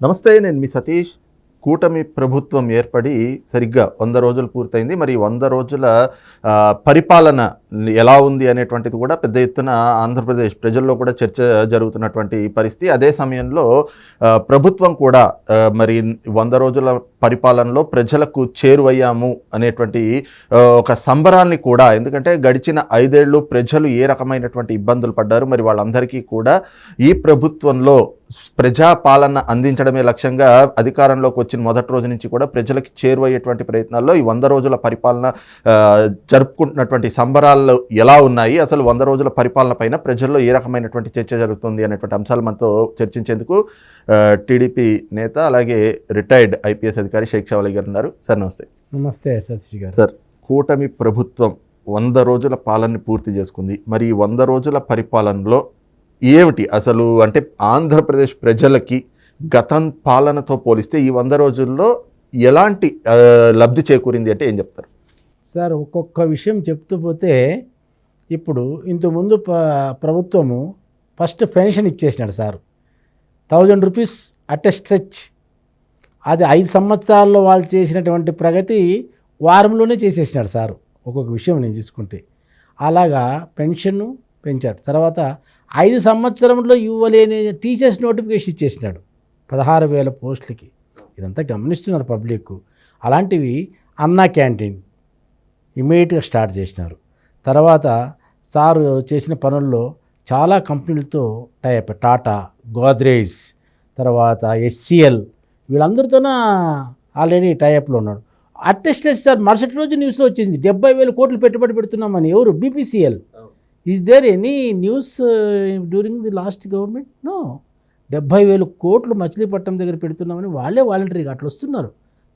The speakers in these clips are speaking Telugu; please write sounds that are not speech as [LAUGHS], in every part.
నమస్తే నేను మీ సతీష్. కూటమి ప్రభుత్వం ఏర్పడి సరిగ్గా వంద రోజులు పూర్తయింది. మరి వంద రోజుల పరిపాలన ఎలా ఉంది అనేటువంటిది కూడా పెద్ద ఎత్తున ఆంధ్రప్రదేశ్ ప్రజల్లో కూడా చర్చ జరుగుతున్నటువంటి పరిస్థితి. అదే సమయంలో ప్రభుత్వం కూడా మరి వంద రోజుల పరిపాలనలో ప్రజలకు చేరువయ్యాము అనేటువంటి ఒక సంబరాన్ని కూడా ఎందుకంటే గడిచిన ఐదేళ్ళు ప్రజలు ఏ రకమైనటువంటి ఇబ్బందులు పడ్డారు మరి వాళ్ళందరికీ కూడా ఈ ప్రభుత్వంలో ప్రజా పాలన అందించడమే లక్ష్యంగా అధికారంలోకి వచ్చిన మొదటి రోజు నుంచి కూడా ప్రజలకు చేరువయ్యేటువంటి ప్రయత్నాల్లో ఈ వంద రోజుల పరిపాలన జరుపుకుంటున్నటువంటి సంబరాలు ఎలా ఉన్నాయి? అసలు వంద రోజుల పరిపాలన పైన ప్రజల్లో ఏ రకమైనటువంటి చర్చ జరుగుతుంది అనేటువంటి అంశాలు మనతో చర్చించేందుకు టీడీపీ నేత అలాగే రిటైర్డ్ ఐపీఎస్ అధికారి షేక్ షావలి గారు ఉన్నారు. సార్ నమస్తే. నమస్తే సతీష్ గారు. సార్ కూటమి ప్రభుత్వం వంద రోజుల పాలనని పూర్తి చేసుకుంది. మరి ఈ వంద రోజుల పరిపాలనలో ఏమిటి? అసలు అంటే ఆంధ్రప్రదేశ్ ప్రజలకి గతం పాలనతో పోలిస్తే ఈ వంద రోజుల్లో ఎలాంటి లబ్ధి చేకూరింది అంటే ఏం చెప్తారు? సార్ ఒక్కొక్క విషయం చెప్తూ పోతే ఇప్పుడు ఇంతకుముందు ప ప్రభుత్వము first pension ఇచ్చేసినాడు sir. Thousand rupees at stretch అది ఐదు సంవత్సరాల్లో వాళ్ళు చేసినటువంటి ప్రగతి వారంలోనే చేసేసినాడు సార్. ఒక్కొక్క విషయం నేను చూసుకుంటే. అలాగా పెన్షన్ పెంచాడు. తర్వాత ఐదు సంవత్సరంలో ఇవ్వలేని టీచర్స్ నోటిఫికేషన్ ఇచ్చేసినాడు. పదహారు వేల పోస్టులకి. ఇదంతా గమనిస్తున్నారు పబ్లిక్ అలాంటివి అన్నా క్యాంటీన్ ఇమీడియట్గా స్టార్ట్ చేసినారు. తర్వాత సారు చేసిన పనుల్లో చాలా కంపెనీలతో టైప్ టాటా గోద్రేజ్ తర్వాత ఎస్సిఎల్ వీళ్ళందరితోన ఆల్రెడీ టైప్లో ఉన్నాడు. అట్టెస్టెస్ సార్. మరుసటి రోజు న్యూస్లో వచ్చింది. డెబ్బై వేల కోట్లు పెట్టుబడి పెడుతున్నామని ఎవరు? BPCL. Is there any news during the last government no డెబ్బై వేలు కోట్లు మచిలీపట్నం దగ్గర పెడుతున్నామని వాళ్ళే వాలంటరీగా అట్లా వస్తున్నారు.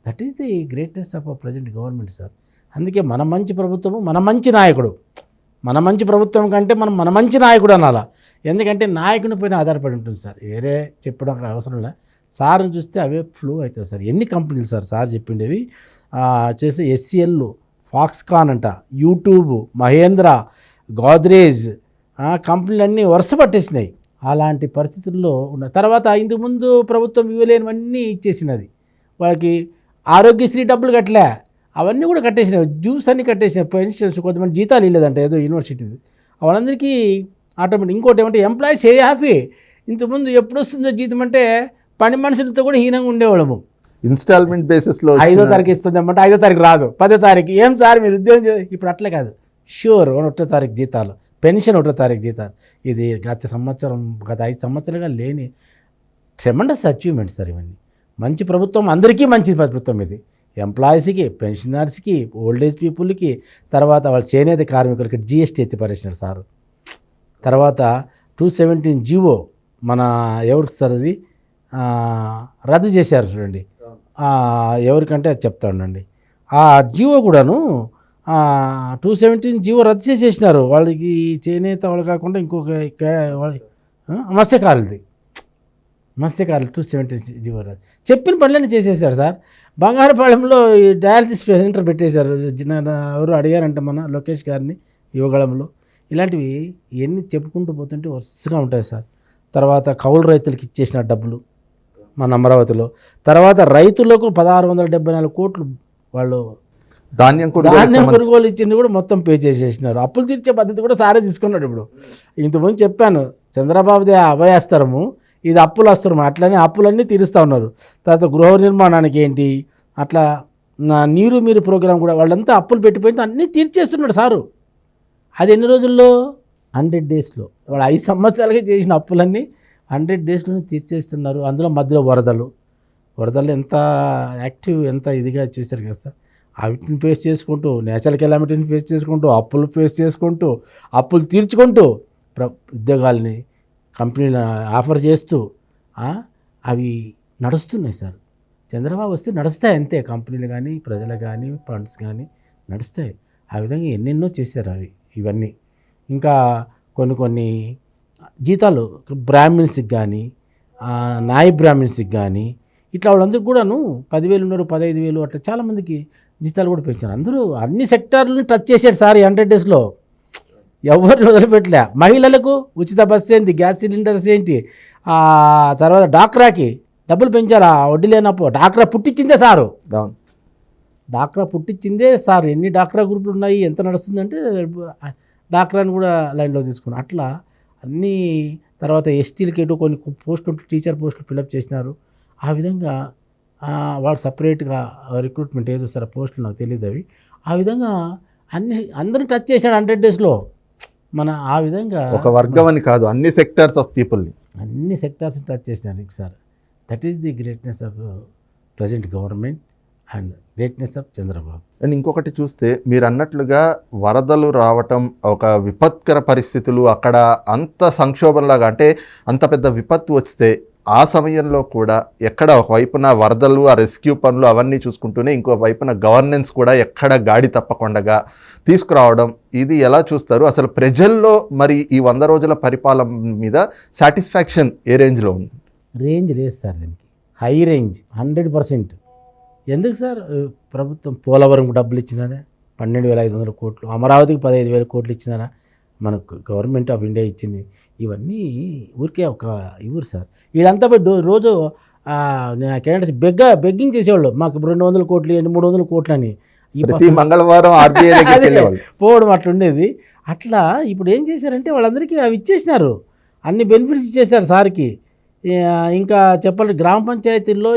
That is the greatest of present government sir అందుకే మన మంచి ప్రభుత్వము మన మంచి నాయకుడు. మన మంచి ప్రభుత్వం కంటే మనం మన మంచి నాయకుడు అనాలా. ఎందుకంటే నాయకుని పైన ఆధారపడి ఉంటుంది సార్ వేరే చెప్పడం అవసరం లే. సార్ని చూస్తే అవే ఫ్లో అవుతుంది సార్ ఎన్ని కంపెనీలు సార్ సార్ చెప్పిండేవి? చేసే ఎస్సీఎల్ ఫాక్స్కాన్ అంట యూట్యూబ్ మహేంద్ర గోద్రేజ్ కంపెనీలన్నీ వరుస పట్టేసినాయి. అలాంటి పరిస్థితుల్లో ఉన్న తర్వాత ఇంతకుముందు ప్రభుత్వం ఇవ్వలేనివన్నీ ఇచ్చేసినది. వాళ్ళకి ఆరోగ్యశ్రీ డబ్బులు కట్టలే. అవన్నీ కూడా కట్టేసినాయి. జ్యూస్ అన్ని కట్టేసినాయి. పెన్షన్స్ కొంతమంది జీతాలు ఇవ్వలేదంట ఏదో యూనివర్సిటీది. వాళ్ళందరికీ ఆటోమేటిక్ ఇంకోటి ఏమంటే ఎంప్లాయీస్ ఏ హ్యాపీ. ఇంతకుముందు ఎప్పుడు వస్తుందో జీతం అంటే పని మనుషులతో కూడా హీనంగా ఉండేవాళ్ళము. ఇన్స్టాల్మెంట్ బేసిస్లో ఐదో తారీఖు ఇస్తుంది అన్నమాట ఐదో తారీఖు రాదు. పదో తారీఖు. ఏం సార్ మీరు ఉద్యోగం ఇప్పుడు అట్లే కాదు. షూర్ ఒకటో తారీఖు జీతాలు. పెన్షన్ ఒకటో తారీఖు జీతాలు. ఇది గత సంవత్సరం గత ఐదు సంవత్సరాలుగా లేని ట్రెమండస్ అచీవ్మెంట్స్ సార్ ఇవన్నీ. మంచి ప్రభుత్వం అందరికీ మంచి ప్రభుత్వం ఇది. ఎంప్లాయీస్కి పెన్షనర్స్కి ఓల్డ్ ఏజ్ పీపుల్కి తర్వాత వాళ్ళ చేనేత కార్మికులకి జిఎస్టీ ఎత్తిపరేసినారు సారు. తర్వాత టూ సెవెంటీన్ జీవో మన ఎవరికి సార్ అది? రద్దు చేశారు చూడండి. ఎవరికంటే అది చెప్తా ఉండండి. ఆ జీవో కూడాను టూ సెవెంటీన్ జీవో రద్దు చేసేసినారు. వాళ్ళకి చేనేత వాళ్ళు కాకుండా ఇంకొక మత్స్యకారులది. మత్స్యకారులు టూ సెవెంటీన్ జీవో రద్దు. చెప్పిన పనులన్నీ చేసేసారు సార్. బంగారపాళెంలో ఈ డయాలసిస్ సెంటర్ పెట్టేశారు. ఎవరు అడిగారంటే మన లోకేష్ గారిని యువగళంలో. ఇలాంటివి ఇవన్నీ చెప్పుకుంటూ పోతుంటే వరుసగా ఉంటాయి సార్. తర్వాత కౌలు రైతులకి ఇచ్చేసిన డబ్బులు మన అమరావతిలో. తర్వాత రైతులకు పదహారు వందల డెబ్బై నాలుగు కోట్లు వాళ్ళు ధాన్యం ధాన్యం కొనుగోలు ఇచ్చింది కూడా మొత్తం పే చేసేసినారు. అప్పులు తీర్చే పద్ధతి కూడా సారే తీసుకున్నాడు ఇప్పుడు. ఇంతకుముందు చెప్పాను చంద్రబాబుదే అభయాస్తరము ఇది అప్పుల అస్త్రము అట్లనే అప్పులన్నీ తీరుస్తూ ఉన్నారు. తర్వాత గృహ నిర్మాణానికి ఏంటి అట్లా నా నీరు మీరు ప్రోగ్రాం కూడా వాళ్ళంతా అప్పులు పెట్టిపోయింది అన్నీ తీర్చేస్తున్నాడు సారు. అది ఎన్ని రోజుల్లో? హండ్రెడ్ డేస్లో. వాళ్ళు ఐదు సంవత్సరాలుగా చేసిన అప్పులన్నీ హండ్రెడ్ డేస్లోనే తీర్చేస్తున్నారు. అందులో మధ్యలో వరదలు. వరదలు ఎంత యాక్టివ్ ఎంత ఇదిగా చేశారు కదా సార్. వాటిని ఫేస్ చేసుకుంటూ నేచురల్ కెలామిటీని ఫేస్ చేసుకుంటూ అప్పులు ఫేస్ చేసుకుంటూ అప్పులు తీర్చుకుంటూ ప్ర ఉద్యోగాల్ని కంపెనీలు ఆఫర్ చేస్తూ అవి నడుస్తున్నాయి సార్. చంద్రబాబు వస్తే నడుస్తాయి అంతే. కంపెనీలు కానీ ప్రజలు కానీ ఫండ్స్ కానీ నడుస్తాయి. ఆ విధంగా ఎన్నెన్నో చేశారు అవి ఇవన్నీ. ఇంకా కొన్ని కొన్ని జీతాలు బ్రాహ్మిన్స్కి కానీ నాయ బ్రాహ్మిన్స్కి కానీ ఇట్లా వాళ్ళందరికీ కూడాను పదివేలు ఉన్నారు పదహైదు వేలు అట్లా చాలామందికి జీతాలు కూడా పెంచారు. అందరూ అన్ని సెక్టార్లను టచ్ చేశాడు సార్ ఈ హండ్రెడ్ డేస్లో ఎవరిని వదిలిపెట్టలే. మహిళలకు ఉచిత బస్సు ఏంటి గ్యాస్ సిలిండర్స్ ఏంటి? తర్వాత డాక్రాకి డబ్బులు పెంచారా? వడ్డీ లేనప్పుడు డాక్రా పుట్టించిందే సారు. డాక్రా పుట్టించిందే సార్. ఎన్ని డాక్రా గ్రూపులు ఉన్నాయి? ఎంత నడుస్తుందంటే డాక్రాని కూడా లైన్లో తీసుకున్నాం అట్లా అన్నీ తర్వాత ఎస్టీలకి ఎటు కొన్ని పోస్టులు టీచర్ పోస్టులు ఫిలప్ చేసినారు. ఆ విధంగా వాళ్ళు సపరేట్గా రిక్రూట్మెంట్ ఏదో సార్ పోస్టులు నాకు తెలియదు అవి. ఆ విధంగా అన్ని అందరిని టచ్ చేశాడు హండ్రెడ్ డేస్లో. మన ఆ విధంగా ఒక వర్గం అని కాదు అన్ని సెక్టార్స్ ఆఫ్ పీపుల్ని. అన్ని సెక్టార్స్ టచ్ చేసినారు sir. That is the greatness of present government and greatness of Chandrababu. And ఇంకొకటి చూస్తే మీరు అన్నట్లుగా వరదలు రావటం ఒక విపత్కర పరిస్థితులు అక్కడ అంత సంక్షోభంలాగా అంటే అంత పెద్ద విపత్తు వస్తే ఆ సమయంలో కూడా ఎక్కడ ఒకవైపున వరదలు ఆ రెస్క్యూ పనులు అవన్నీ చూసుకుంటూనే ఇంకో వైపున గవర్నెన్స్ కూడా ఎక్కడ గాడి తప్పకుండా తీసుకురావడం ఇది ఎలా చూస్తారు? అసలు ప్రజల్లో మరి ఈ వంద రోజుల పరిపాలన మీద సాటిస్ఫాక్షన్ ఏ రేంజ్లో ఉంది? రేంజ్ లేదు సార్ దీనికి. High range hundred percent. ఎందుకు సార్? ప్రభుత్వం పోలవరం డబ్బులు ఇచ్చినారా? పన్నెండు వేల ఐదు వందల కోట్లు అమరావతికి పదహైదు వేల కోట్లు ఇచ్చినారా? మనకు గవర్నమెంట్ ఆఫ్ ఇండియా ఇచ్చింది ఇవన్నీ ఊరికే ఒక ఇవ్వరు సార్. వీళ్ళంతా రోజు క్యాండిడేట్స్ బెగ్గ బెగ్గింగ్ చేసేవాళ్ళు. మాకు రెండు వందల కోట్లు ఇవ్వండి మూడు వందల కోట్లు అని మంగళవారం [LAUGHS] ఆర్బీఐ పోవడం అట్లా ఉండేది. అట్లా ఇప్పుడు ఏం చేశారంటే వాళ్ళందరికీ అవి ఇచ్చేసినారు. అన్ని బెనిఫిట్స్ ఇచ్చేసారు సార్కి. ఇంకా చెప్పాలి గ్రామ పంచాయతీల్లో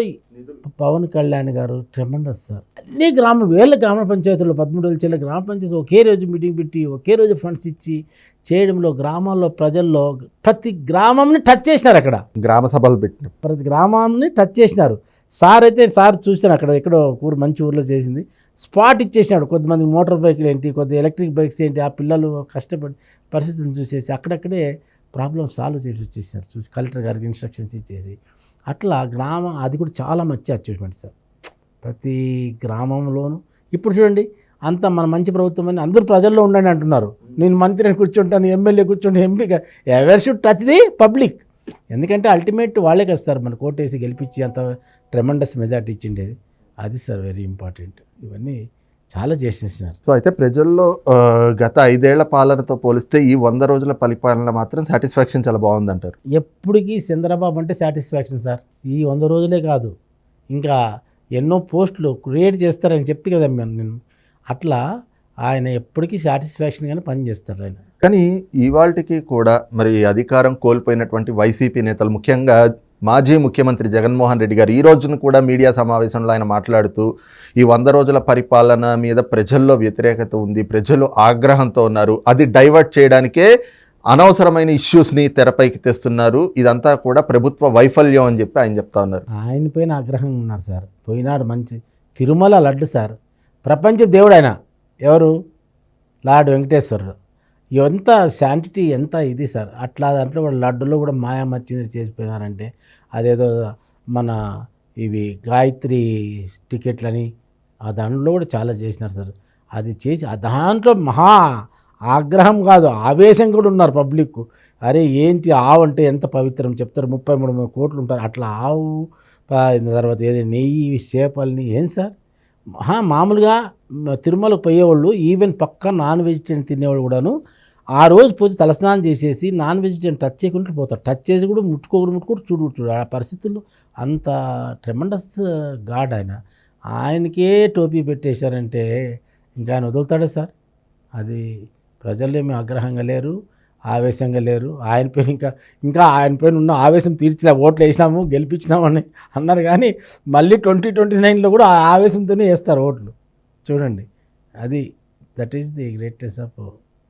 పవన్ కళ్యాణ్ గారు ట్రెమండస్ సార్. అన్ని గ్రామ వేల గ్రామ పంచాయతీల్లో పదమూడు వేల చిల్ల గ్రామ పంచాయతీ ఒకే రోజు మీటింగ్ పెట్టి ఒకే రోజు ఫండ్స్ ఇచ్చి చేయడంలో గ్రామాల్లో ప్రజల్లో ప్రతి గ్రామంని టచ్ చేసినారు అక్కడ. గ్రామ సభలు పెట్టిన. ప్రతి గ్రామాన్ని టచ్ చేసినారు. సార్ అయితే సార్ చూశాను అక్కడ ఎక్కడో ఊరు మంచి ఊర్లో చేసింది. స్పాట్ ఇచ్చేసినాడు. కొంతమంది మోటార్ బైక్లు ఏంటి కొద్ది ఎలక్ట్రిక్ బైక్స్ ఏంటి ఆ పిల్లలు కష్టపడి పరిస్థితులను చూసేసి అక్కడక్కడే ప్రాబ్లమ్ సాల్వ్ చేసి వచ్చేసినారు. చూసి కలెక్టర్ గారికి ఇన్స్ట్రక్షన్స్ ఇచ్చేసి అట్లా గ్రామ అది కూడా చాలా మంచి అచీవ్మెంట్ సార్. ప్రతి గ్రామంలోనూ ఇప్పుడు చూడండి అంత మన మంచి ప్రభుత్వం అని అందరూ ప్రజల్లో ఉండండి అంటున్నారు. నేను మంత్రిని కూర్చుంటాను ఎమ్మెల్యే కూర్చుంటే MP ever should touch the public ఎందుకంటే అల్టిమేట్ వాళ్ళే కదా సార్ మన కోటేసి గెలిపించి అంత ట్రెమండస్ మెజార్టీ ఇచ్చిండేది. అది సార్ వెరీ ఇంపార్టెంట్ ఇవన్నీ చాలా చేసేసినారు సో అయితే ప్రజల్లో గత ఐదేళ్ళ పాలనతో పోలిస్తే ఈ వంద రోజుల పరిపాలన మాత్రం సాటిస్ఫాక్షన్ చాలా బాగుందంటారు. ఎప్పటికీ చంద్రబాబు అంటే సాటిస్ఫాక్షన్ సార్. ఈ వంద రోజులే కాదు. ఇంకా ఎన్నో పోస్టులు క్రియేట్ చేస్తారని చెప్తే కదా నేను అట్లా ఆయన ఎప్పటికీ సాటిస్ఫాక్షన్గానే పనిచేస్తారు ఆయన. కానీ ఇవాళకి కూడా మరి అధికారం కోల్పోయినటువంటి వైసీపీ నేతలు ముఖ్యంగా మాజీ ముఖ్యమంత్రి జగన్మోహన్ రెడ్డి గారు ఈ రోజున కూడా మీడియా సమావేశంలో ఆయన మాట్లాడుతూ ఈ వంద రోజుల పరిపాలన మీద ప్రజల్లో వ్యతిరేకత ఉంది ప్రజలు ఆగ్రహంతో ఉన్నారు అది డైవర్ట్ చేయడానికే అనవసరమైన ఇష్యూస్ని తెరపైకి తెస్తున్నారు ఇదంతా కూడా ప్రభుత్వ వైఫల్యం అని చెప్పి ఆయన చెప్తా ఉన్నారు. ఆయన పైన ఆగ్రహంగా ఉన్నారు సార్. పోయినాడు మంచి తిరుమల లడ్డు సార్. ప్రపంచ దేవుడు ఆయన. ఎవరు? లార్డ్ వెంకటేశ్వరుడు. ఎంత శాంటిటీ ఎంత ఇది సార్? అట్లా దాంట్లో కూడా లడ్డులో కూడా మాయా మచ్చింది చేసిపోయినారంటే అదేదో మన ఇవి గాయత్రి టికెట్లని ఆ దాంట్లో కూడా చాలా చేసినారు సార్. అది చేసి ఆ దాంట్లో మహా ఆగ్రహం కాదు ఆవేశం కూడా ఉన్నారు పబ్లిక్ అరే ఏంటి ఆవు అంటే ఎంత పవిత్రం? చెప్తారు ముప్పై మూడు మూడు కోట్లు ఉంటారు. అట్లా ఆవు తర్వాత ఏది నెయ్యి చేపల్ని ఏం సార్? మహా మామూలుగా తిరుమల తిరుమలకు పోయేవాళ్ళు ఈవెన్ పక్క నాన్ వెజిటేరియన్ తినేవాళ్ళు కూడాను ఆ రోజు పోయి తలస్నానం చేసేసి నాన్ వెజిటేరియన్ టచ్ చేయకుండా పోతారు టచ్ చేసి కూడా ముట్టుకోకుండా ముట్టుకోడు చూడు చూడు. ఆ పరిస్థితుల్లో అంత ట్రెమండస్ గాడ్ ఆయన. ఆయనకే టోపీ పెట్టేశారంటే ఇంకా ఆయన వదులుతాడా సార్? అది ప్రజలు ఏమి ఆగ్రహంగా లేరు ఆవేశంగా లేరు. ఆయన పైన ఇంకా ఇంకా ఆయన పైన ఉన్న ఆవేశం తీర్చలే. ఓట్లు వేసినాము గెలిపించినామని అన్నారు కానీ మళ్ళీ ట్వంటీ ట్వంటీ నైన్లో కూడా ఆ ఆవేశంతోనే వేస్తారు ఓట్లు. చూడండి. అది that is the greatest of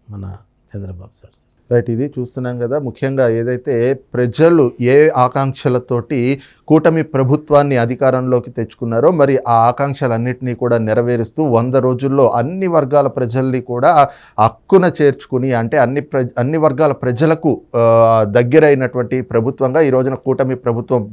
మన చంద్రబాబు సార్ సార్. రైట్ ఇది చూస్తున్నాం కదా. ముఖ్యంగా ఏదైతే ప్రజలు ఏ ఆకాంక్షలతోటి కూటమి ప్రభుత్వాన్ని అధికారంలోకి తెచ్చుకున్నారో మరి ఆ ఆకాంక్షలన్నింటినీ కూడా నెరవేరుస్తూ వంద రోజుల్లో అన్ని వర్గాల ప్రజల్ని కూడా హక్కున చేర్చుకుని అంటే అన్ని ప్ర అన్ని వర్గాల ప్రజలకు దగ్గరైనటువంటి ప్రభుత్వంగా ఈ రోజున కూటమి ప్రభుత్వం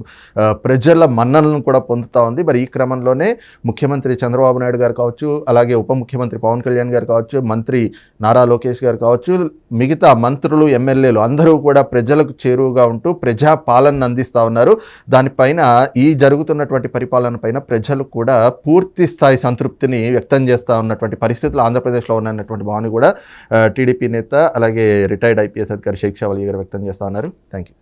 ప్రజల మన్ననలను కూడా పొందుతూ ఉంది. మరి ఈ క్రమంలోనే ముఖ్యమంత్రి చంద్రబాబు నాయుడు గారు కావచ్చు అలాగే ఉప ముఖ్యమంత్రి పవన్ కళ్యాణ్ గారు కావచ్చు మంత్రి నారా లోకేష్ గారు కావచ్చు మిగతా మంత్రులు ఎమ్మెల్యేలు అందరూ కూడా ప్రజలకు చేరువుగా ఉంటూ ప్రజా పాలనను అందిస్తూ ఉన్నారు. దానిపైన ఈ జరుగుతున్నటువంటి పరిపాలన పైన ప్రజలు కూడా పూర్తి స్థాయి సంతృప్తిని వ్యక్తం చేస్తూ ఉన్నటువంటి పరిస్థితులు ఆంధ్రప్రదేశ్లో ఉన్నటువంటి భావన కూడా టీడీపీ నేత అలాగే రిటైర్డ్ ఐపీఎస్ అధికారి షేక్ షావలి గారు వ్యక్తం చేస్తూ ఉన్నారు. Thank you